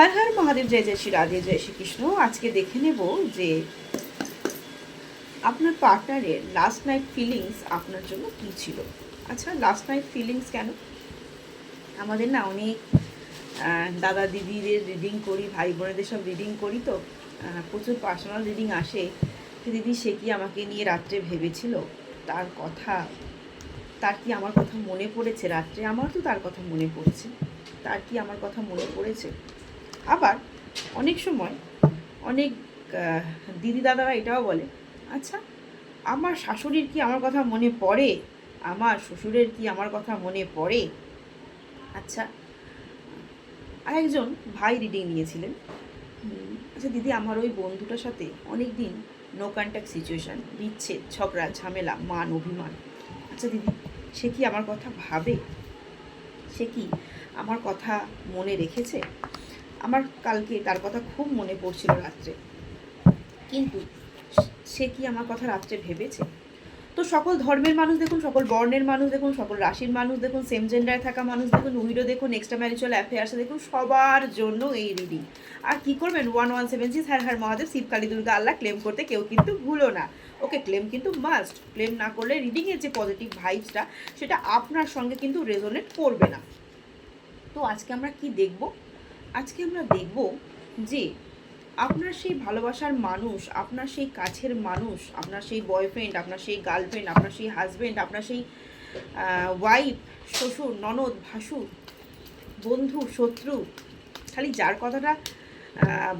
হর হর মহাদেব, জয় জয় শ্রী রাধে, জয় শ্রীকৃষ্ণ আজকে দেখে নেব যে আপনার পার্টনারের লাস্ট নাইট ফিলিংস আপনার জন্য কী ছিল? আচ্ছা লাস্ট নাইট ফিলিংস কেন? আমাদের না অনেক দাদা দিদিদের রিডিং করি, ভাই বোনেদের সব রিডিং করি তো প্রচুর পার্সোনাল রিডিং আসে। দিদি, সে কি আমাকে নিয়ে রাত্রে ভেবেছিল? তার কথা, তার কি আমার কথা মনে পড়েছে? রাত্রে আমার তো তার কথা মনে পড়েছে। তার কি আমার কথা মনে পড়েছে? আবার অনেক সময় অনেক দিদি দাদারা এটাও বলে আচ্ছা আমার শাশুড়ির কি আমার কথা মনে পড়ে? আমার শ্বশুরের কি আমার কথা মনে পড়ে? আচ্ছা আরেকজন ভাই রিডিং নিয়েছিলেন। আচ্ছা দিদি, আমার ওই বন্ধুটার সাথে অনেক দিন নো কন্ট্যাক্ট সিচুয়েশান বিচ্ছেদ, ঝগড়া, ঝামেলা, মান, অভিমান। আচ্ছা দিদি, সে কি আমার কথা ভাবে? সে কি আমার কথা মনে রেখেছে? আমার কালকে তার কথা খুব মনে পড়ছিল রাত্রে। কিন্তু সে কি আমার কথা রাত্রে ভেবেছে? তো সকল ধর্মের মানুষ দেখুন, সকল বর্ণের মানুষ দেখুন, সকল রাশির মানুষ দেখুন সেম জেন্ডারে থাকা মানুষ দেখুন উইডো দেখুন এক্সট্রা ম্যারিচুয়াল অ্যাফেয়ার্সে দেখুন, সবার জন্য এই রিডিং আর কি করবেন? ওয়ান ওয়ান সেভেন সিক্স হ্যার হ্যার মহাদেব শিবকালী দুর্গা, আল্লাহ ক্লেম করতে কেউ কিন্তু ভুলো না। ওকে ক্লেম কিন্তু মাস্ট ক্লেম না করলে রিডিংয়ের যে পজিটিভ ভাইবসটা সেটা আপনার সঙ্গে কিন্তু রেজোনেট করবে না। তো আজকে আমরা কি দেখব? আজকে আমরা দেখব যে আপনার সেই ভালোবাসার মানুষ, আপনার সেই কাছের মানুষ, আপনার সেই বয়ফ্রেন্ড আপনার সেই গার্লফ্রেন্ড আপনার সেই হাজব্যান্ড আপনার সেই ওয়াইফ শ্বশুর, ননদ, ভাসুর, বন্ধু, শত্রু, খালি যার কথাটা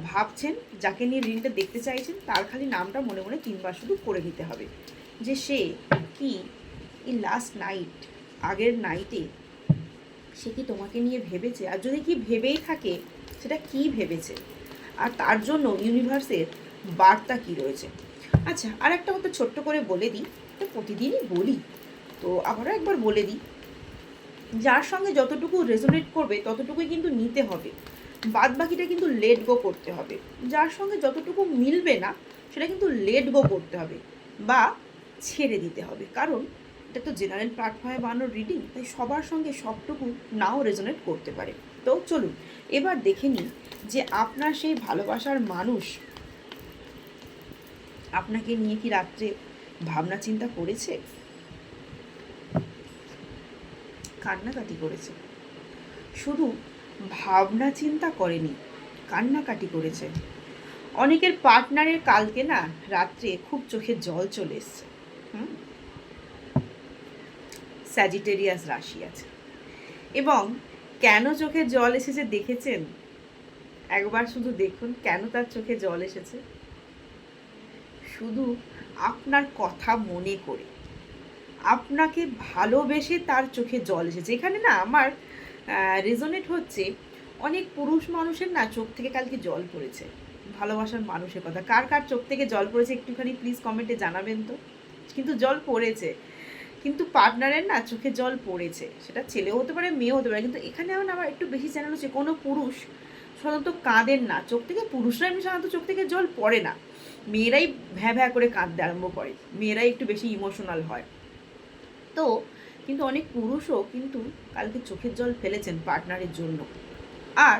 ভাবছেন, যাকে নিয়ে ঋণটা দেখতে চাইছেন, তার খালি নামটা মনে মনে তিনবার শুধু করে দিতে হবে। যে সে কি এই লাস্ট নাইট আগের নাইটে সে কি তোমাকে নিয়ে ভেবেছে? আর যদি কি ভেবেই থাকে, সেটা কি ভেবেছে? আর তার জন্য ইউনিভার্সের বার্তা কি রয়েছে? আচ্ছা আর একটা কথা ছোট্ট করে বলে দিই, এটা প্রতিদিনই বলি। তো আবারও একবার বলে দিই, যার সঙ্গে যতটুকু রেজোনেট করবে, ততটুকুই কিন্তু নিতে হবে। বাদ বাকিটা কিন্তু লেট গো করতে হবে। যার সঙ্গে যতটুকু মিলবে না, সেটা কিন্তু লেট গো করতে হবে বা ছেড়ে দিতে হবে। কারণ এটা তো জেনারেল প্ল্যাটফর্মে বানানোর রিডিং তাই সবার সঙ্গে সবটুকু নাও রেজোনেট করতে পারে। তো চলুন, এবার দেখে নিই যে আপনার সেই ভালোবাসার মানুষ আপনাকে নিয়ে কি রাত্রে ভাবনা চিন্তা করেছে? কান্নাকাটি করেছে। শুধু ভাবনা চিন্তা করেনি, কান্নাকাটি করেছে। অনেকের পার্টনারের কালকে না রাত্রে খুব চোখে জল চলে এসছে। হুম? স্যাজিটেরিয়াস রাশি আছে। এবং কেন চোখে জল এসেছে দেখেছেন? একবার শুধু দেখুন, কেন তার চোখে জল এসেছে? শুধু আপনার কথা মনে করে। আপনাকে ভালোবেসে তার চোখে জল এসেছে। এখানে না আমার রেজনেট হচ্ছে অনেক পুরুষ মানুষের না চোখ থেকে কালকে জল পড়েছে। ভালোবাসার মানুষের কথা। কার কার চোখ থেকে জল পড়েছে একটুখানি প্লিজ কমেন্টে জানাবেন তো। কিন্তু জল পড়েছে। কিন্তু পার্টনারের না চোখে জল পড়েছে। সেটা ছেলেও হতে পারে, মেয়েও হতে পারে। কিন্তু এখানে আমার একটু বেশি চ্যানেল হচ্ছে, কোনো পুরুষ সাধারণত কাঁদেন না। চোখ থেকে পুরুষরা এমনি সাধারণত চোখ থেকে জল পড়ে না। মেয়েরাই ভ্যাঁ ভ্যাঁ করে কাঁদতে আরম্ভ করে। মেয়েরাই একটু বেশি ইমোশনাল হয়। তো কিন্তু অনেক পুরুষও কিন্তু কালকে চোখের জল ফেলেছেন পার্টনারের জন্য। আর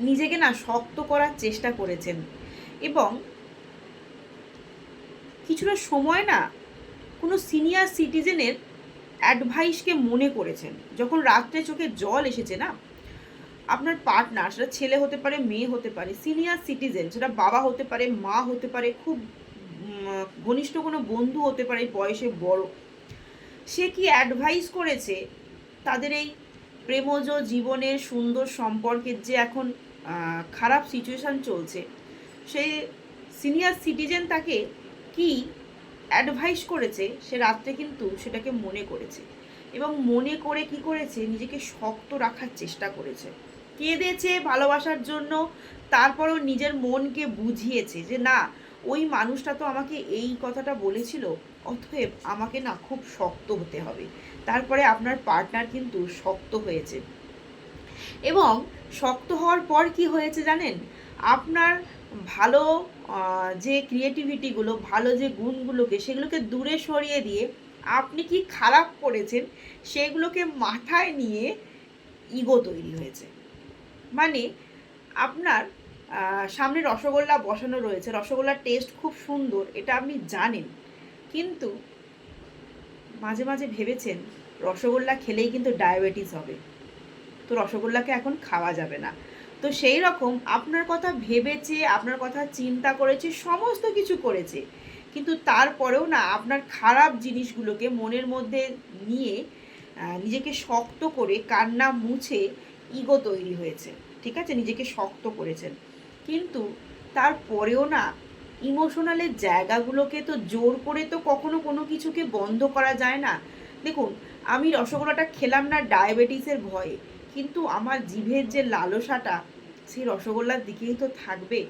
নিজেকে না শক্ত করার চেষ্টা করেছেন। এবং কিছুটা সময় না কোনো সিনিয়র সিটিজেনের অ্যাডভাইসকে মনে করেছেন? যখন রাত্রে চোখে জল এসেছে না? আপনার পার্টনার সেটা ছেলে হতে পারে, মেয়ে হতে পারে সিনিয়র সিটিজেন সেটা বাবা হতে পারে, মা হতে পারে, খুব ঘনিষ্ঠ কোনো বন্ধু হতে পারে বয়সে বড়, সে কি অ্যাডভাইস করেছে তাদের এই প্রেমজ জীবনের সুন্দর সম্পর্কের যে এখন খারাপ সিচুয়েশান চলছে? সে সিনিয়র সিটিজেন তাকে কি অ্যাডভাইস করেছে, সে রাত্রে কিন্তু সেটাকে মনে করেছে। এবং মনে করে কি করেছে? নিজেকে শক্ত রাখার চেষ্টা করেছে। কেঁদেছে ভালোবাসার জন্য, তারপরও নিজের মনকে বুঝিয়েছে যে, না, ওই মানুষটা তো আমাকে এই কথাটা বলেছিল, অতএব আমাকে না খুব শক্ত হতে হবে। তারপরে আপনার পার্টনার কিন্তু শক্ত হয়েছে। এবং শক্ত হওয়ার পর কি হয়েছে জানেন? আপনার ভালো যে ক্রিয়েটিভিটিগুলো ভালো যে গুণগুলোকে, সেগুলোকে দূরে সরিয়ে দিয়ে আপনি কি খারাপ করেছেন, সেগুলোকে মাথায় নিয়ে ইগো তৈরি হয়েছে। মানে আপনার সামনে রসগোল্লা বসানো রয়েছে, রসগোল্লার টেস্ট খুব সুন্দর, এটা আপনি জানেন। কিন্তু মাঝে মাঝে ভেবেছেন, রসগোল্লা খেলেই কিন্তু ডায়াবেটিস হবে। তো রসগোল্লাকে এখন খাওয়া যাবে না। তো সেই রকম আপনার কথা ভেবেছে আপনার কথা চিন্তা করেছে সমস্ত কিছু করেছে কিন্তু তারপরেও না, আপনার খারাপ জিনিসগুলোকে মনের মধ্যে নিয়ে নিজেকে শক্ত করে কান্না মুছে ইগো তৈরি হয়েছে। ঠিক আছে? নিজেকে শক্ত করেছেন। কিন্তু তারপরেও না, ইমোশনালের জায়গাগুলোকে তো জোর করে তো কখনো কোনো কিছুকে বন্ধ করা যায় না। দেখুন, আমি রসগোল্লাটা খেলাম না ডায়াবেটিসের ভয়ে। কিন্তু আমার জিভের যে লালসাটা সেই রসগোল্লার দিকেই তো থাকবে।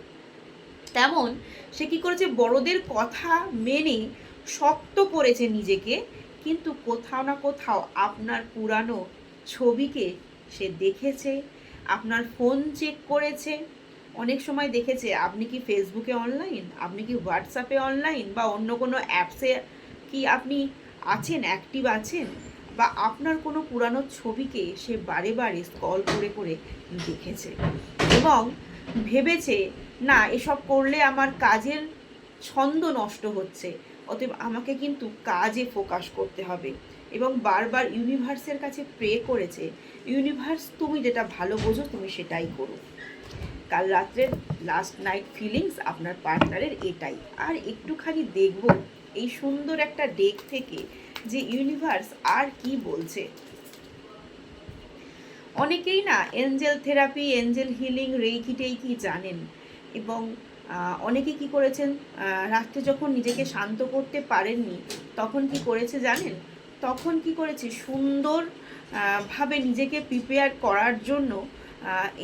তেমন সে কি করেছে? বড়দের কথা মেনে শক্ত করেছে নিজেকে, কিন্তু কোথাও না কোথাও আপনার পুরানো ছবিকে সে দেখেছে, আপনার ফোন চেক করেছে, অনেক সময় দেখেছে, আপনি কি ফেসবুকে অনলাইন আপনি কি হোয়াটসঅ্যাপে অনলাইন বা অন্য কোনো অ্যাপসে কি আপনি আছেন অ্যাক্টিভ আছেন? বা আপনার কোনো পুরানো ছবিকে সে বারে বারে স্কল করে করে দেখেছে এবং ভেবেছে, না, এসব করলে আমার কাজের ছন্দ নষ্ট হচ্ছে, অতএব আমাকে কিন্তু কাজে ফোকাস করতে হবে। এবং বারবার ইউনিভার্সের কাছে প্রে করেছে ইউনিভার্স তুমি যেটা ভালো বোঝো, তুমি সেটাই করো। কাল রাত্রের লাস্ট নাইট ফিলিংস আপনার পার্টনারের এটাই। আর একটুখানি দেখব, এই সুন্দর একটা ডেক থেকে যে ইউনিভার্স আর কি বলছে? অনেকেই না angel therapy, angel healing, reiki টেইকি জানেন এবং অনেকে কি করেছেন? রাত্রে যখন নিজেকে শান্ত করতে পারেননি, তখন কি করেছে জানেন? তখন কি করেছে? সুন্দর ভাবে নিজেকে প্রিপেয়ার করার জন্য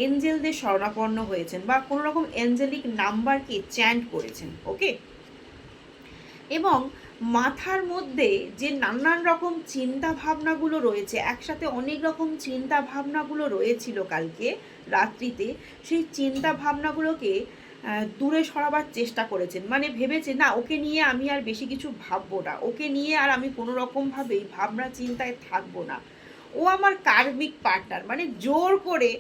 এঞ্জেলদের শরণাপন্ন হয়েছেন বা কোনো রকম এঞ্জেলিক নাম্বারকে চ্যান্ট করেছেন ওকে এবং মাথার মধ্যে যে নানান রকম চিন্তা ভাবনাগুলো রয়েছে, একসাথে অনেক রকম চিন্তা ভাবনাগুলো রয়েছিল কালকে রাত্রিতে, সেই চিন্তা ভাবনাগুলোকে দূরে সরাবার চেষ্টা করেছেন। মানে ভেবেছে না, ওকে নিয়ে আমি আর বেশি কিছু ভাববো না। ওকে নিয়ে আর আমি কোনো রকমভাবেই ভাবনা চিন্তায় থাকব না। ও আমার কার্মিক পার্টনার। মানে জোর করে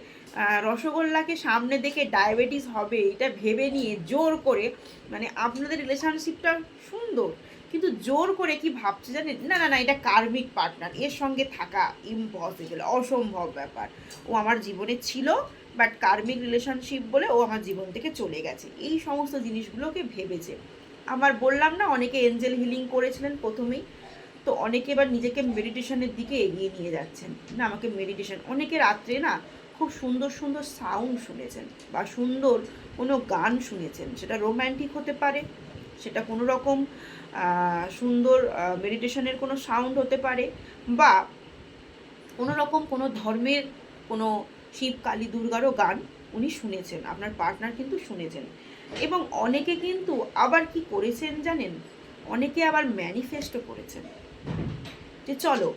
রসগোল্লাকে সামনে দেখে ডায়াবেটিস হবে, এটা ভেবে নিয়ে জোর করে মানে আপনাদের রিলেশনশিপটা সুন্দর কিন্তু জোর করে কি ভাবছে জানেন? না না না, এটা কার্মিক পার্টনার। এর সঙ্গে থাকা ইম্পসিবল অসম্ভব ব্যাপার। ও আমার জীবনে ছিল বাট কার্মিক রিলেশনশিপ বলে ও আমার জীবন থেকে চলে গেছে। এই সমস্ত জিনিসগুলোকে ভেবেছে। আমার বললাম না, অনেকে এঞ্জেল হিলিং করেছিলেন প্রথমেই। তো অনেকে এবার নিজেকে মেডিটেশনের দিকে এগিয়ে নিয়ে যাচ্ছেন। না, আমাকে মেডিটেশন অনেকে রাত্রে না খুব সুন্দর সুন্দর সাউন্ড শুনেছেন বা সুন্দর কোনো গান শুনেছেন। সেটা রোম্যান্টিক হতে পারে সেটা কোনো রকম সুন্দর মেডিটেশনের কোনো সাউন্ড হতে পারে বা কোনো রকম কোনো ধর্মের কোনো শিব, কালী, দুর্গারও গান উনি শুনেছেন, আপনার পার্টনার কিন্তু শুনেছেন। এবং অনেকে কিন্তু আবার কি করেছেন জানেন? অনেকে আবার ম্যানিফেস্টও করেছেন। যে চলো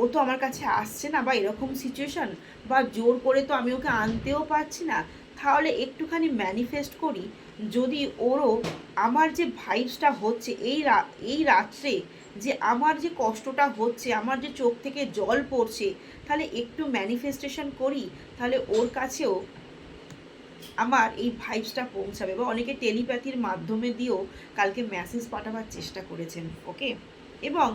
ও তো আমার কাছে আসছে না বা এরকম সিচুয়েশন বা জোর করে তো আমি ওকে আনতেও পারছি না, তাহলে একটুখানি ম্যানিফেস্ট করি যদি ওরও আমার যে ভাইবসটা হচ্ছে, এই এই রাত্রে যে আমার যে কষ্টটা হচ্ছে, আমার যে চোখ থেকে জল পড়ছে, তাহলে একটু ম্যানিফেস্টেশন করি, তাহলে ওর কাছেও আমার এই ভাইবসটা পৌঁছাবে। বা অনেকে টেলিপ্যাথির মাধ্যমে দিয়েও কালকে মেসেজ পাঠাবার চেষ্টা করেছেন ওকে এবং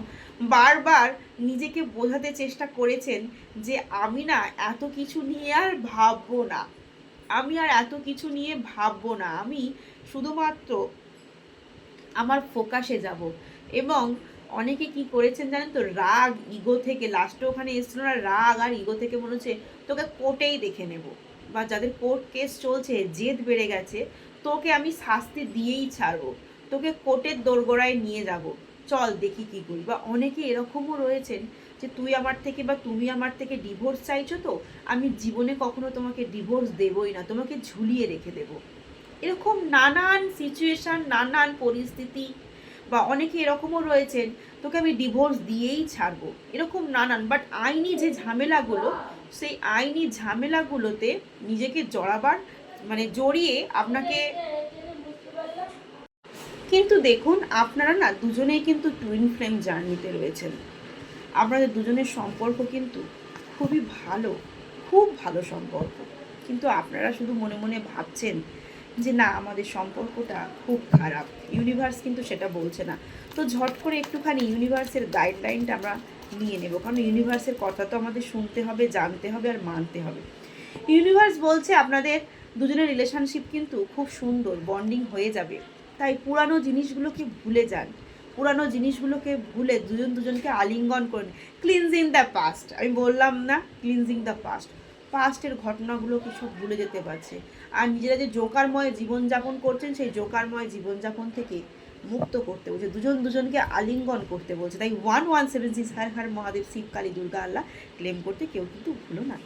বারবার নিজেকে বোঝাতে চেষ্টা করেছেন যে আমি না এত কিছু নিয়ে আর ভাববো না। আমি আর এত কিছু নিয়ে ভাববো না। আমি শুধুমাত্র আমার ফোকাসে যাব। এবং অনেকে কি করেছেন জানেন তো? রাগ ইগো থেকে লাস্টে ওখানে এসছিল না, রাগ আর ইগো থেকে মনে হচ্ছে তোকে কোর্টেই দেখে নেব। বা যাদের কোর্ট কেস চলছে, জেদ বেড়ে গেছে, তোকে আমি শাস্তি দিয়েই ছাড়বো। তোকে কোর্টের দোরগোড়ায় নিয়ে যাব। চল দেখি কি করি। বা অনেকে এরকমও রয়েছেন যে তুই আমার থেকে বা তুমি আমার থেকে ডিভোর্স চাইছো তো, আমি জীবনে কখনো তোমাকে ডিভোর্স দেবই না, তোমাকে ঝুলিয়ে রেখে দেব। এরকম নানান সিচুয়েশন নানান পরিস্থিতি, বা অনেকে এরকমও রয়েছেন, তোকে আমি ডিভোর্স দিয়েই ছাড়বো। এরকম নানান বাট আইনি যে ঝামেলাগুলো, সেই আইনি ঝামেলাগুলোতে নিজেকে জড়াবার মানে জড়িয়ে আপনাকে কিন্তু দেখুন, আপনারা না দুজনেই কিন্তু টুইন ফ্লেম জার্নিতে রয়েছেন। আপনাদের দুজনের সম্পর্ক কিন্তু খুবই ভালো, খুব ভালো সম্পর্ক। কিন্তু আপনারা শুধু মনে মনে ভাবছেন যে, না, আমাদের সম্পর্কটা খুব খারাপ। ইউনিভার্স কিন্তু সেটা বলছে না। তো ঝট করে একটুখানি ইউনিভার্সের গাইডলাইনটা আমরা নিয়ে নেব। কারণ ইউনিভার্সের কথা তো আমাদের শুনতে হবে, জানতে হবে আর মানতে হবে। ইউনিভার্স বলছে আপনাদের দুজনের রিলেশনশিপ কিন্তু খুব সুন্দর বন্ডিং হয়ে যাবে। তাই পুরানো জিনিসগুলোকে ভুলে যান। পুরানো জিনিসগুলোকে ভুলে দুজন দুজনকে আলিঙ্গন করেন। ক্লিনজিং দ্য পাস্ট আমি বললাম না ক্লিনজিং দ্য পাস্ট পাস্টের ঘটনাগুলোকে সব ভুলে যেতে পারছে। আর নিজেরা যে জোকারময় জীবনযাপন করছেন, সেই জোকারময় জীবনযাপন থেকে মুক্ত করতে বলছে। দুজন দুজনকে আলিঙ্গন করতে বলছে। তাই ওয়ান ওয়ান সেভেন সিক্স হার হার মহাদেব শিব কালী দুর্গা আল্লাহ ক্লেম করতে কেউ কিন্তু ভুলো না।